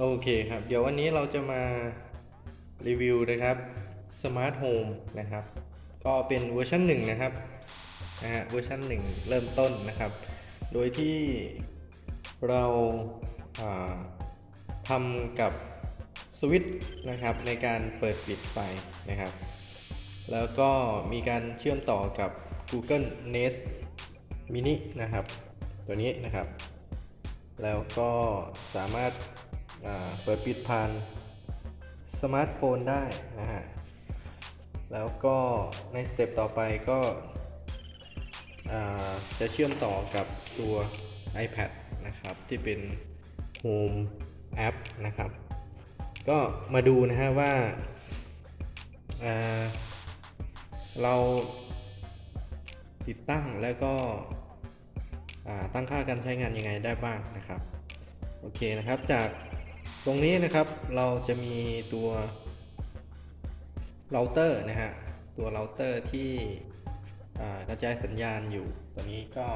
โอเคครับ เดี๋ยววันนี้เราจะมารีวิวนะครับ Smart Home นะครับ ก็เป็นเวอร์ชันหนึ่งนะครับนะฮะเวอร์ชันหนึ่งเริ่มต้นนะครับ โดยที่เราาทำกับสวิตช์นะครับในการเปิดปิดไฟนะครับ แล้วก็มีการเชื่อมต่อกับ Google Nest Mini นะครับ ตัวนี้นะครับ แล้วก็สามารถ เปิดปิดผ่านสมาร์ทโฟนได้นะฮะ แล้วก็ในสเต็ปต่อไปก็จะเชื่อมต่อกับตัว iPad นะครับ ที่เป็น Home App นะครับ ก็มาดูนะฮะว่าอ่าเราติดตั้งแล้วก็ตั้งค่าการใช้งานยังไงได้บ้างนะครับ โอเคนะครับจาก ตรงนี้นะครับเราจะมีตัวเราเตอร์นะฮะตัวเราเตอร์ที่กระจายสัญญาณอยู่ ตัวนี้ก็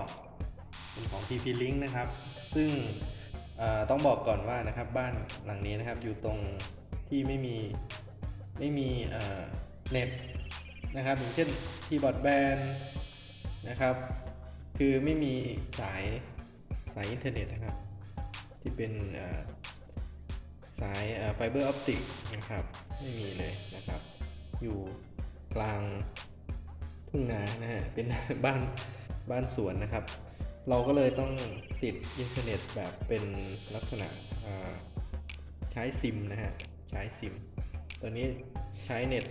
เป็นของ TP-Link นะครับ ซึ่งต้องบอกก่อนว่านะครับบ้านหลังนี้นะครับอยู่ตรงที่ไม่มีไม่มีเน็ตนะครับอย่างเช่นที่บอดแบนนะครับ คือไม่มีสายสายอินเทอร์เน็ตนะครับ ที่เป็น สายไฟเบอร์ออปติกนะครับ ไม่มีเลยนะครับ อยู่กลางทุ่งนานะฮะเป็นบ้านบ้านสวนนะครับ เราก็เลยต้องติดอินเทอร์เน็ตแบบเป็นลักษณะใช้ซิมนะฮะใช้ซิมตัวนี้ใช้เน็ต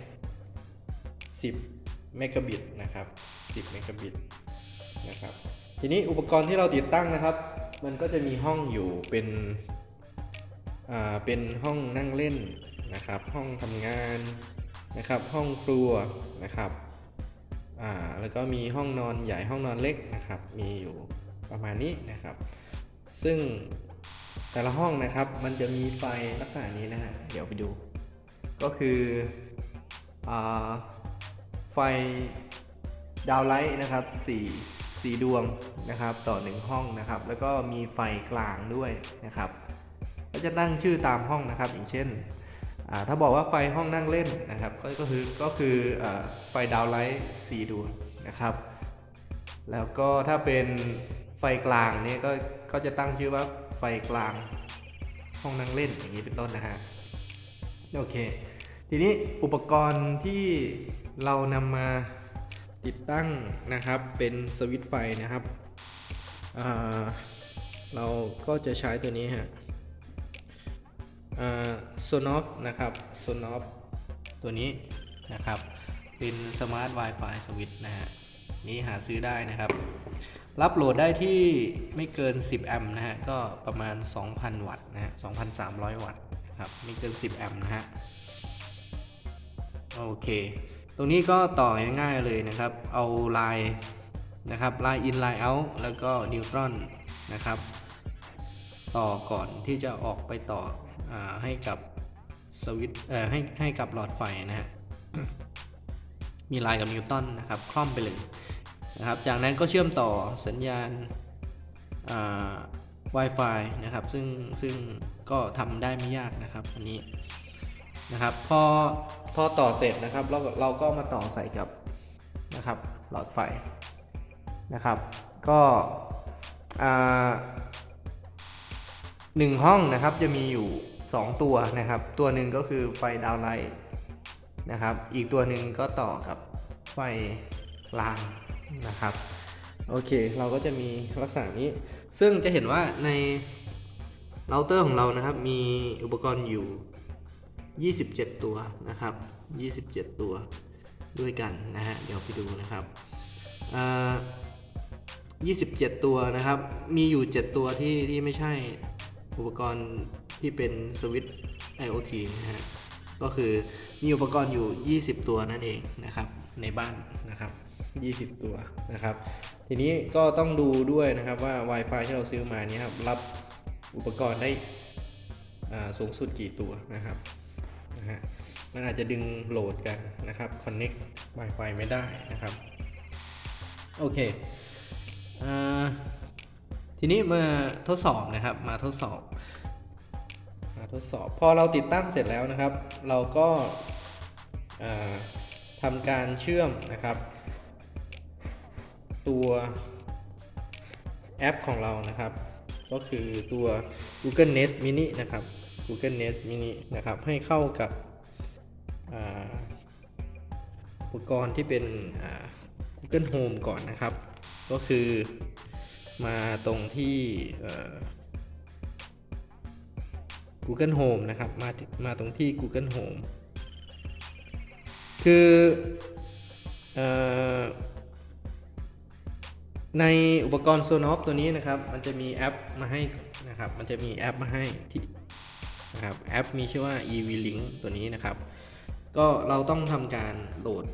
10 เมกะบิตนะครับ 10 เมกะบิตนะครับ ทีนี้อุปกรณ์ที่เราติดตั้งนะครับ มันก็จะมีห้องอยู่เป็น เป็นห้องนั่งเล่นนะครับ ห้องทำงานนะครับ ห้องครัวนะครับแล้วก็มีห้องนอนใหญ่ห้องนอนเล็กนะครับ มีอยู่ประมาณนี้นะครับ ซึ่งแต่ละห้องนะครับ มันจะมีไฟลักษณะนี้นะฮะเดี๋ยวไปดู ก็คืออไฟดาวไลท์นะครับ4 4ดวงนะครับ ต่อ 1 ห้องนะครับ แล้วก็มีไฟกลางด้วยนะครับ จะตั้งชื่อตามห้องนะครับ อย่างเช่น ถ้าบอกว่าไฟห้องนั่งเล่นนะครับ ก็คือก็คืออไฟดาวไลท์4ดวงนะครับ แล้วก็ถ้าเป็นไฟกลางนี่ก็ก็จะตั้งชื่อว่าไฟกลางห้องนั่งเล่นอย่างนี้เป็นต้นนะฮะโอเค ทีนี้อุปกรณ์ที่เรานำมาติดตั้งนะครับเป็นสวิตช์ไฟนะครับ เราก็จะใช้ตัวนี้ฮะ โซนอฟนะครับโซนอฟตัวนี้นะครับ เป็นสมาร์ท Wi-Fi สวิตช์นะฮะนี้หาซื้อได้นะครับ รับโหลดได้ที่ไม่เกิน 10 แอมป์นะฮะ ก็ประมาณ 2,000 วัตต์นะฮะ 2,300 วัตต์นะครับ ไม่เกิน 10 แอมป์นะฮะ โอเค ตรงนี้ก็ต่อง่ายๆเลยนะครับ เอาลายนะครับลายอินลายเอาแล้วก็นิวตรอนนะครับ ต่อก่อนที่จะออกไปต่อ ให้กับสวิตให้ให้กับหลอดไฟนะฮะมีลายกับนิวตันนะครับคล่อมไปเลยนะครับ จากนั้นก็เชื่อมต่อสัญญาณอ่า Wi-Fi นะครับ ซึ่งซึ่งก็ทำได้ไม่ยากนะครับ อันนี้นะครับ พอพอต่อเสร็จนะครับ เราเราก็มาต่อใส่กับนะครับ หลอดไฟนะครับ ก็อ่าหนึ่งห้องนะครับจะมีอยู่ 2 ตัวนะครับ ตัวหนึ่งก็คือไฟดาวไลท์นะครับ อีกตัวหนึ่งก็ต่อกับไฟลางนะครับ โอเค เราก็จะมีลักษณะนี้ ซึ่งจะเห็นว่าในเราเตอร์ของเรานะครับ มีอุปกรณ์อยู่ 27 ตัวนะครับ 27 ตัวด้วยกันนะฮะ เดี๋ยวไปดูนะครับอ่า27 ตัวนะครับ มีอยู่ 7 ตัวที่ที่ไม่ใช่อุปกรณ์ ที่เป็นสวิตช์ IoT นะฮะก็คือมีอุปกรณ์อยู่ 20 ตัวนั่นเองนะครับในบ้านนะครับ 20 ตัวนะครับ ทีนี้ก็ต้องดูด้วยนะครับว่า Wi-Fi ที่เราซื้อมาเนี่ยครับรับอุปกรณ์ได้สูงสุดกี่ตัวนะครับนะฮะมันอาจจะดึงโหลดกันนะครับ connect Wi-Fi ไม่ได้นะครับ โอเคอทีนี้มาทดสอบนะครับ มาทดสอบ ทดสอบ พอเราติดตั้งเสร็จแล้วนะครับ เราก็ทำการเชื่อมนะครับ ตัวแอปของเรานะครับ ก็คือตัว Google Nest Mini นะครับ Google Nest Mini นะครับ ให้เข้ากับอุปกรณ์ที่เป็น Google Home ก่อนนะครับ ก็คือมาตรงที่ Google Home นะครับ มามาตรงที่ Google Home คืออในอุปกรณ์ Sonos ตัวนี้นะครับ มันจะมีแอปมาให้นะครับ มันจะมีแอปมาให้ที่นะครับแอปมีชื่อว่า EV Link ตัวนี้นะครับ ก็เราต้องทำการโหลด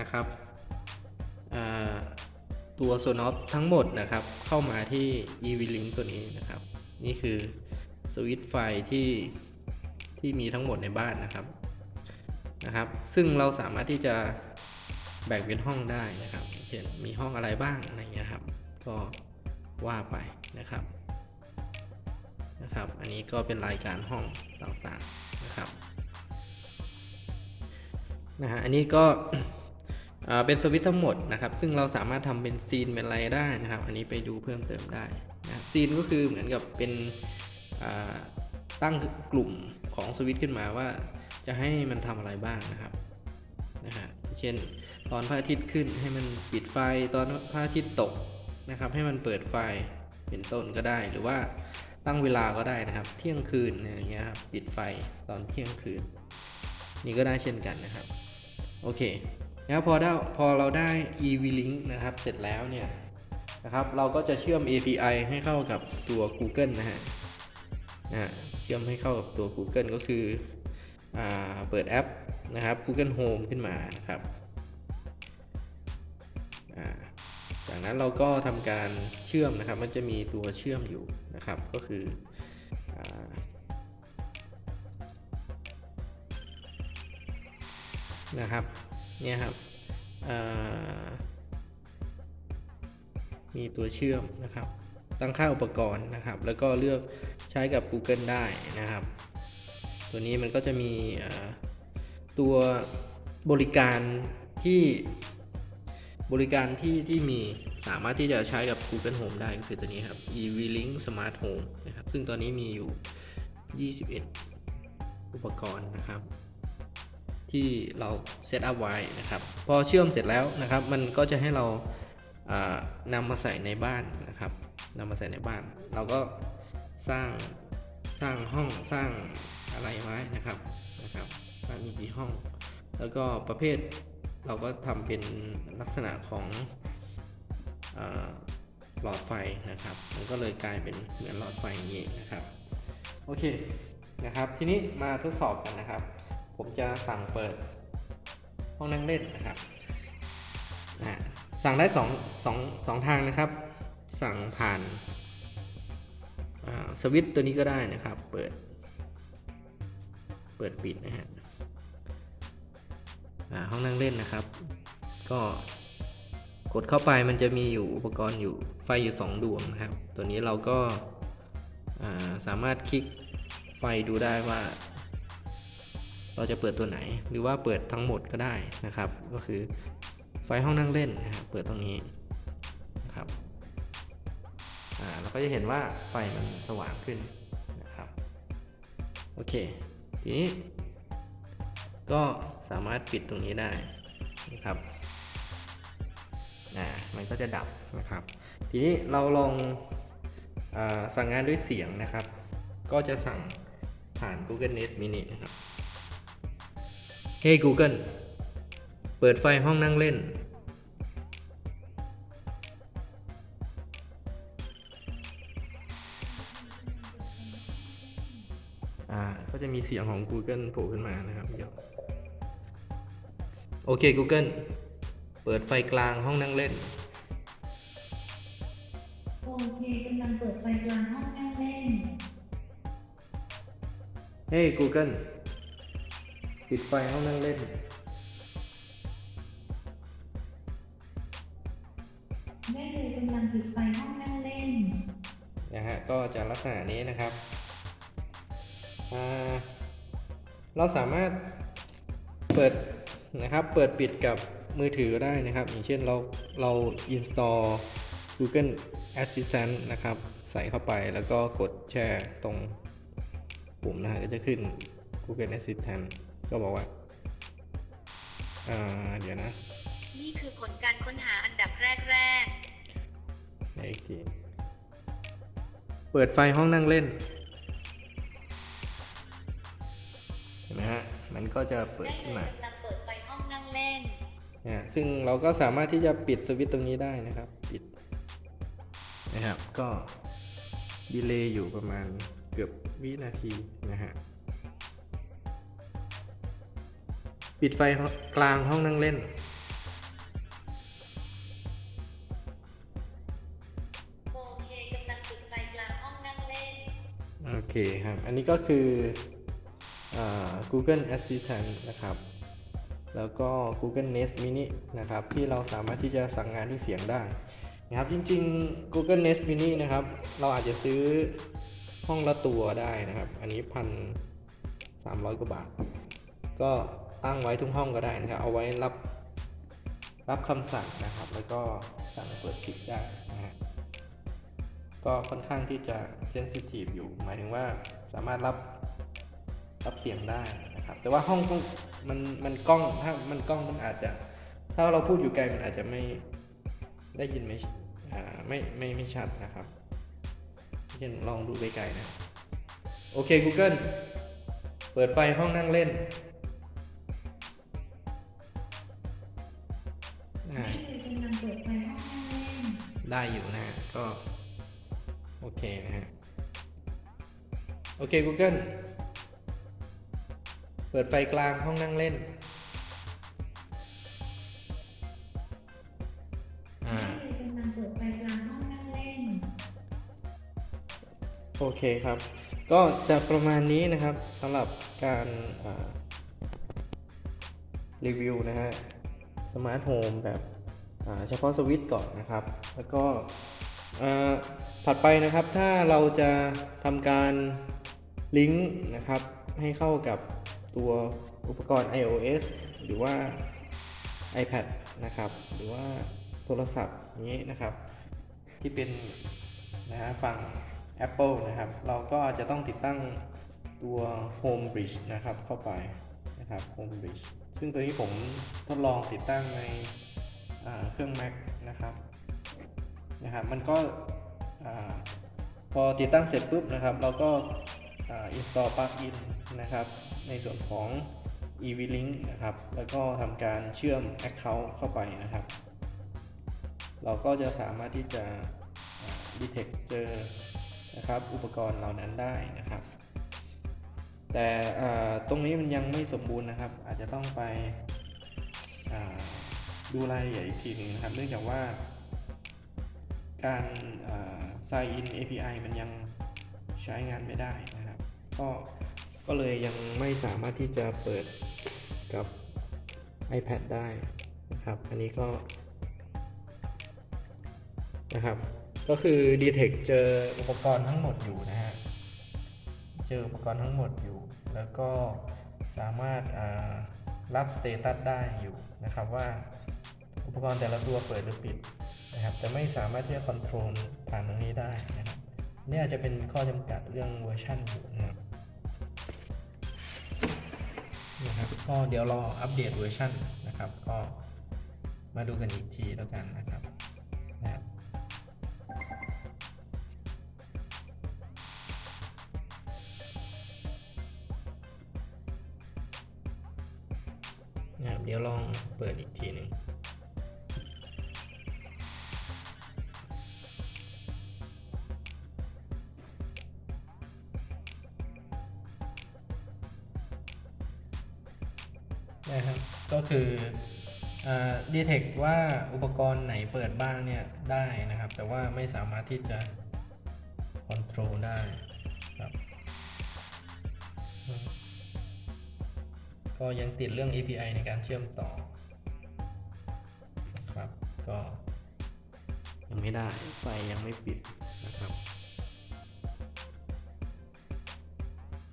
นะครับตัว Sonos ทั้งหมดนะครับ เข้ามาที่ EV Link ตัวนี้นะครับ นี่คือ สวิตช์ไฟที่ที่มีทั้งหมดในบ้านนะครับนะครับ ซึ่งเราสามารถที่จะแบ่งเป็นห้องได้นะครับเช่นมีห้องอะไรบ้างอะไรเงี้ยครับ ก็ว่าไปนะครับนะครับ อันนี้ก็เป็นรายการห้องต่างๆนะครับนะฮะอันนี้ก็อ่าเป็นสวิตทั้งหมดนะครับ ซึ่งเราสามารถทำเป็นซีนเป็นอะไรได้นะครับ อันนี้ไปดูเพิ่มเติมได้นะซีนก็คือเหมือนกับเป็น ตั้งกลุ่มของสวิตช์ขึ้นมาว่าจะให้มันทำอะไรบ้างนะครับนะฮะเช่น ตอนพระอาทิตย์ขึ้นให้มันปิดไฟตอนพระอาทิตย์ตกนะครับ ให้มันเปิดไฟเป็นต้นก็ได้ หรือว่าตั้งเวลาก็ได้นะครับ เที่ยงคืนอะไรอย่างเงี้ยครับปิดไฟตอนเที่ยงคืน นี่ก็ได้เช่นกันนะครับโอเคแล้วพอได้พอเราได้ EV Link นะครับ เสร็จแล้วเนี่ยนะครับ เราก็จะเชื่อม API ให้เข้ากับตัว Google นะฮะ นะเชื่อมให้เข้ากับตัว Google ก็คืออเปิดแอปนะครับ Google Home ขึ้นมานะครับจากนั้นเราก็ทำการเชื่อมนะครับ มันจะมีตัวเชื่อมอยู่นะครับ ก็คืออนะครับ เนี่ยครับมีตัวเชื่อมนะครับ ตั้งค่าอุปกรณ์นะครับ แล้วก็เลือกใช้กับ Google ได้นะครับ ตัวนี้มันก็จะมีตัวบริการที่บริการที่ที่มีสามารถที่จะใช้กับ Google Home ได้ก็คือตัวนี้ครับ EV-Link Smart Home นะครับ ซึ่งตอนนี้มีอยู่ 21 อุปกรณ์นะครับ ที่เราเซตอัพไว้นะครับ พอเชื่อมเสร็จแล้วนะครับ มันก็จะให้เรานำมาใส่ในบ้าน นำมาใส่ในบ้าน เราก็สร้างสร้างห้องสร้างอะไรไว้นะครับนะครับว่ามีกี่ห้อง แล้วก็ประเภทเราก็ทำเป็นลักษณะของหลอดไฟนะครับ มันก็เลยกลายเป็นเหมือนหลอดไฟอย่างนี้นะครับ โอเคนะครับ ทีนี้มาทดสอบกันนะครับ ผมจะสั่งเปิดห้องนั่งเล่นนะครับนะสั่งได้สองสองสองทางนะครับ สั่งผ่านาสวิตตัวนี้ก็ได้นะครับ เปิด เปิดปิดนะฮะห้องนั่งเล่นนะครับ ก็กดเข้าไปมันจะมีอยู่อุปกรณ์อยู่ไฟอยู่ 2 ดวงนะครับ ตัวนี้เราก็าสามารถคลิกไฟดูได้ว่า เราจะเปิดตัวไหน หรือว่าเปิดทั้งหมดก็ได้นะครับ ก็คือไฟห้องนั่งเล่นนะครับเปิดตรงนี้ ก็จะเห็นว่าไฟมันสว่างขึ้นนะครับ โอเค ทีนี้ ก็สามารถปิดตรงนี้ได้นะครับอ่ามันก็จะดับนะครับ ทีนี้เราลองอสั่งงานด้วยเสียงนะครับ ก็จะสั่งผ่าน Google Nest Mini นะครับ Hey Google เปิดไฟห้องนั่งเล่น สียงของ Google โผล่ขึ้นมานะครับเดี๋ยวโอเค Google เปิดไฟกลางห้องนั่งเล่น โอเคกำลังเปิดไฟกลางห้องนั่งเล่น Hey Google ปิดไฟห้องนั่งเล่น ได้เลยกำลังปิดไฟห้องนั่งเล่น นะฮะ ก็จะลักษณะนี้นะครับ อ่า เราสามารถเปิดนะครับ เปิดปิดกับมือถือได้นะครับ อย่างเช่นเราเรา install Google Assistant นะครับ ใส่เข้าไปแล้วก็กดแช่ตรงปุ่มนะฮะก็จะขึ้น Google Assistant ก็บอกว่าอ่าเดี๋ยวนะ นี่คือผลการค้นหาอันดับแรกเดี๋ยวอีกทีเปิดไฟห้องนั่งเล่น มันก็จะๆเปิดได้ขึ้นเลมายกำลังเปิดไฟห้องนั่งเล่นนะฮะซึ่งเราก็สามารถที่จะปิดสวิตช์ตรงนี้ได้นะครับ ปิดนะครับ ก็ดีเลย์อยู่ประมาณเกือบวินาทีนะฮะ ปิดไฟกลางห้องนั่งเล่นโอเคกำลังปิดไฟกลางห้องนั่งเล่น โอเคครับ อันนี้ก็คืออา Google Assistant นะครับ แล้วก็ Google Nest Mini นะครับ ที่เราสามารถที่จะสั่งงานด้วยเสียงได้นะครับ จริง ๆ Google Nest Mini นะครับ เราอาจจะซื้อห้องละตัวได้นะครับ อันนี้พันสามร้อยกว่าบาท ก็ตั้งไว้ทุกห้องก็ได้นะครับ เอาไว้รับรับคำสั่งนะครับ แล้วก็สั่งเปิดปิดได้นะฮะก็ค่อนข้างที่จะเซนซิทีฟอยู่ หมายถึงว่าสามารถรับ รับเสียงได้นะครับ แต่ว่าห้องมันมันกล้องถ้ามันกล้องมันอาจจะ ถ้าเราพูดอยู่ไกลมันอาจจะไม่ได้ยินไม่ไม่ไม่ไม่ชัดนะครับเช่นลองดูไกลๆนะ โอเค Google เปิดไฟห้องนั่งเล่นได้เปิดไฟห้องนั่งเล่นได้อยู่นะฮะก็ โอเคนะฮะ โอเค Google เปิดไฟกลางห้องนั่งเล่น อ่าได้เลยกำลังเปิดไฟกลางห้องนั่งเล่น โอเคครับ ก็จะประมาณนี้นะครับสำหรับการอ่ารีวิวนะฮะสมาร์ทโฮมแบบอ่าเฉพาะสวิตช์ก่อนนะครับ แล้วก็อ่าถัดไปนะครับถ้าเราจะทำการลิงก์นะครับให้เข้ากับ ตัวอุปกรณ์ iOS หรือว่า iPad นะครับ หรือว่าโทรศัพท์อย่างนี้นะครับ ที่เป็นนะฮะฝั่ง Apple นะครับ เราก็จะต้องติดตั้งตัว Home Bridge นะครับเข้าไปนะครับ Home Bridge ซึ่งตัวนี้ผมทดลองติดตั้งในเครื่อง Mac นะครับนะครับ มันก็อพอติดตั้งเสร็จปุ๊บนะครับ เราก็ install plugin นะครับ ในส่วนของ EV-Link นะครับ แล้วก็ทำการเชื่อม Account เข้าไปนะครับ เราก็จะสามารถที่จะ detect เจอนะครับอุปกรณ์เหล่านั้นได้นะครับ แต่ตรงนี้มันยังไม่สมบูรณ์นะครับ อาจจะต้องไปดูรายละเอียดอีกทีนึงนะครับ เนื่องจากว่าการอ่า sign in API มันยังใช้งานไม่ได้นะ ก็ก็เลยยังไม่สามารถที่จะเปิดกับ iPad ได้นะครับ อันนี้ก็นะครับ ก็คือ Detect เจออุปกรณ์ทั้งหมดอยู่นะฮะ เจออุปกรณ์ทั้งหมดอยู่ แล้วก็สามารถอ่ารับสเตตัสได้อยู่นะครับว่าอุปกรณ์แต่ละตัวเปิดหรือปิดนะครับแต่ไม่สามารถที่จะคอนโทรลผ่านตรงนี้ได้นะครับนี่อาจจะเป็นข้อจำกัดเรื่องเวอร์ชันอยู่นะครับ นะครับก็เดี๋ยวรออัปเดตเวอร์ชันนะครับ ก็มาดูกันอีกทีแล้วกันนะครับนะเดี๋ยวลองเปิดอีกทีหนึ่ง นะครับ ก็คือดีเทคว่าอุปกรณ์ไหนเปิดบ้างเนี่ยได้นะครับ แต่ว่าไม่สามารถที่จะคอนโทรลได้ครับก็ยังติดเรื่อง API ในการเชื่อมต่อนะครับ ก็ยังไม่ได้ไฟยังไม่ปิดนะครับ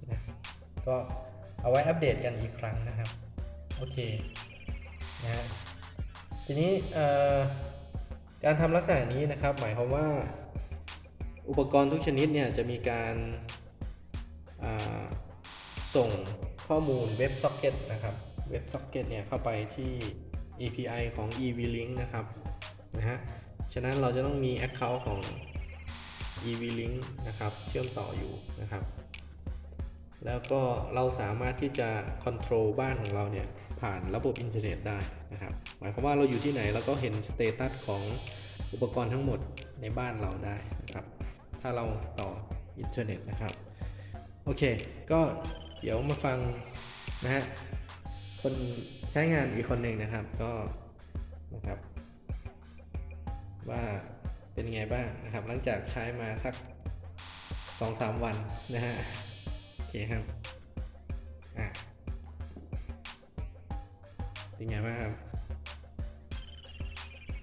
นะก็เอาไว้อัปเดตกันอีกครั้งนะครับ โอเคนะฮะทีนี้การทำลักษณะนี้นะครับ หมายความว่า อุปกรณ์ทุกชนิดเนี่ยจะมีการาส่งข้อมูลเว็บซ็อกเก็ตนะครับเว็บซ็อกเก็ตเนี่ยเข้าไปที่ API ของ EV-Link นะครับนะฮะฉะนั้นเราจะต้องมี Account ของ EV-Link นะครับ เชื่อมต่ออยู่นะครับ แล้วก็เราสามารถที่จะค o n t r o l บ้านของเราเนี่ย ผ่านระบบอินเทอร์เน็ตได้นะครับ หมายความว่าเราอยู่ที่ไหนเราก็เห็นสเตตัสของอุปกรณ์ทั้งหมดในบ้านเราได้นะครับ ถ้าเราต่ออินเทอร์เน็ตนะครับ โอเค ก็เดี๋ยวมาฟังนะฮะ คนใช้งานอีกคนหนึ่งนะครับ ก็นะครับ ว่าเป็นไงบ้างนะครับ หลังจากใช้มาสักสองสามวันนะฮะ โอเคครับ อะ เป็นไงบ้างครับ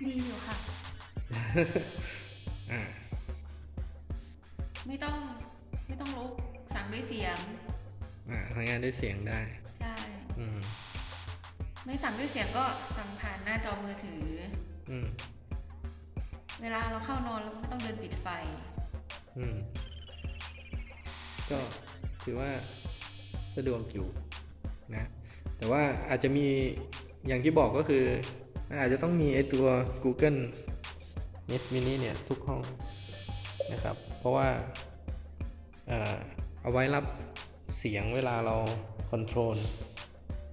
ดีอยู่ค่ะ อะไม่ต้องไม่ต้องลุกสั่งด้วยเสียง อะทำงานด้วยเสียงได้ ใช่ อืม ไม่สั่งด้วยเสียงก็สั่งผ่านหน้าจอมือถือ อืม เวลาเราเข้านอนเราก็ไม่ต้องเดินปิดไฟ อืม ก็ถือว่าสะดวกอยู่นะ แต่ว่าอาจจะมี อย่างที่บอกก็คือมันอาจจะต้องมีไอตัว Google Nest Mini เนี่ย ทุกห้องนะครับ เพราะว่าเอ่อเอาไว้รับเสียงเวลาเราคอนโทรล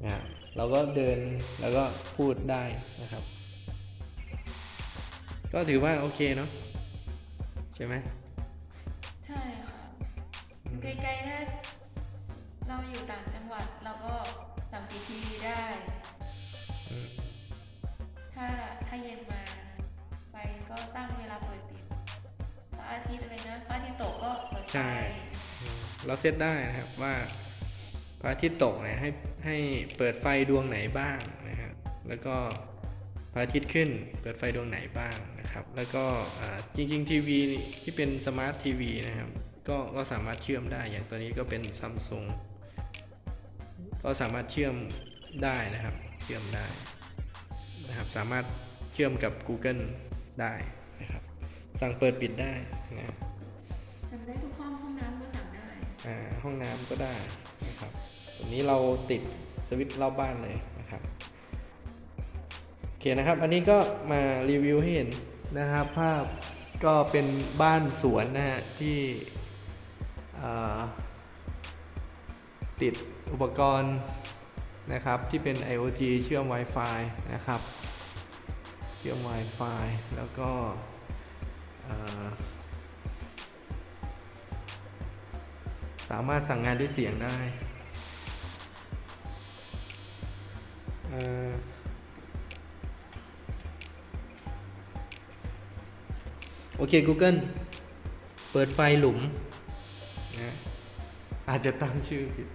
นะเราก็เดินแล้วก็พูดได้นะครับ ก็ถือว่าโอเคเนาะใช่ไหมใช่ค่ะไกลๆถ้าเราอยู่ต่างจังหวัดเรา ใช่ เราเซตได้นะครับว่าพระอาทิตย์ตกเนี่ยให้ให้เปิดไฟดวงไหนบ้างนะครับแล้วก็พระอาทิตย์ขึ้นเปิดไฟดวงไหนบ้างนะครับ แล้วก็จริงๆทีวีที่เป็นสมาร์ททีวีนะครับก็ก็สามารถเชื่อมได้อย่างตัวนี้ก็เป็นซัมซุงก็สามารถเชื่อมได้นะครับ เชื่อมได้นะครับ สามารถเชื่อมกับ Google ได้นะครับ สั่งเปิดปิดได้นะ ห้องน้ำก็ได้นะครับตัวนี้เราติดสวิตช์รอบบ้านเลยนะครับโอเคนะครับ อันนี้ก็มารีวิวให้เห็นนะครับ ภาพก็เป็นบ้านสวนนะฮะที่ติดอุปกรณ์นะครับที่เป็น IoT เชื่อม Wi-Fi นะครับ เชื่อม Wi-Fi แล้วก็ สามารถสั่งงานด้วยเสียงได้ โอเค Google เปิดไฟหลุมนะอาจจะตั้งชื่อผิด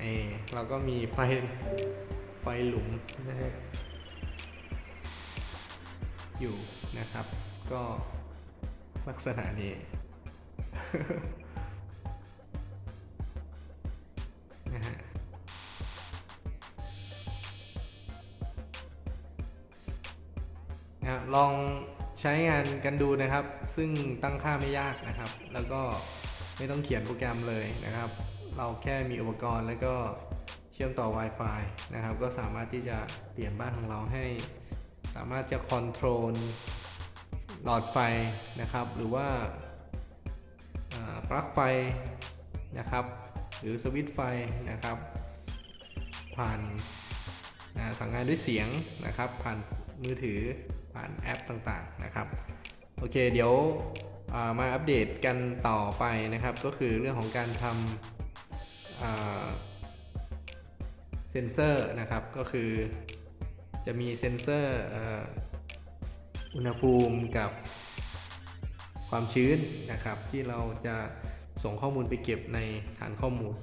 เออเราก็มีไฟไฟหลุมนะฮะอยู่นะครับ ก็ลักษณะนี้ ลองใช้งานกันดูนะครับ ซึ่งตั้งค่าไม่ยากนะครับ แล้วก็ไม่ต้องเขียนโปรแกรมเลยนะครับ เราแค่มีอุปกรณ์แล้วก็เชื่อมต่อ Wi-Fi นะครับ ก็สามารถที่จะเปลี่ยนบ้านของเราให้ สามารถจะคอนโทรลหลอดไฟนะครับ หรือว่าปลั๊กไฟนะครับ หรือสวิตช์ไฟนะครับ ผ่านสั่งงานด้วยเสียงนะครับ ผ่านมือถือ ผ่านแอปต่างๆนะครับโอเคเดี๋ยวมาอัปเดตกันต่อไปนะครับ ก็คือเรื่องของการทำเซนเซอร์นะครับก็คือจะมีเซนเซอร์อุณหภูมิกับความชื้นนะครับ ที่เราจะส่งข้อมูลไปเก็บในฐานข้อมูล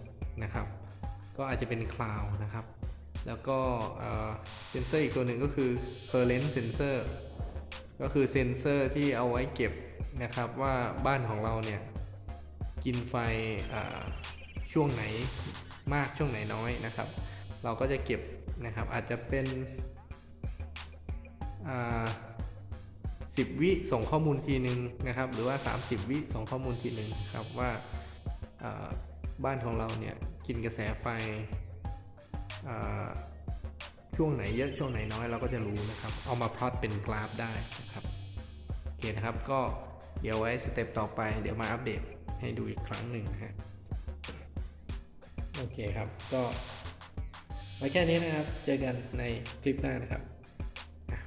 นะครับ ก็อาจจะเป็นคลาวนะครับ แล้วก็เซนเซอร์อีกตัวหนึ่งก็คือ current sensor ก็คือเซนเซอร์ที่เอาไว้เก็บนะครับว่าบ้านของเราเนี่ยกินไฟช่วงไหนมากช่วงไหนน้อยนะครับ เราก็จะเก็บนะครับอาจจะเป็นอ่า10วิส่งข้อมูลทีหนึ่งนะครับ หรือว่า 30 วิส่งข้อมูลทีหนึ่งครับว่าอ่าบ้านของเราเนี่ยกินกระแสไฟอ่า ช่วงไหนเยอะช่วงไหนน้อยเราก็จะรู้นะครับ เอามาพลอตเป็นกราฟได้นะครับโอเคนะครับก็เดี๋ยวไว้สเต็ปต่อไป เดี๋ยวมาอัปเดตให้ดูอีกครั้งหนึ่งนะฮะโอเคครับก็ไว้แค่นี้นะครับ เจอกันในคลิปหน้านะครับ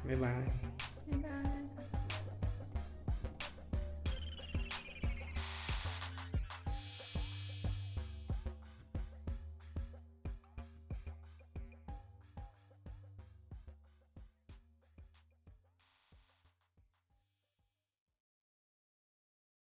บ๊ายบาย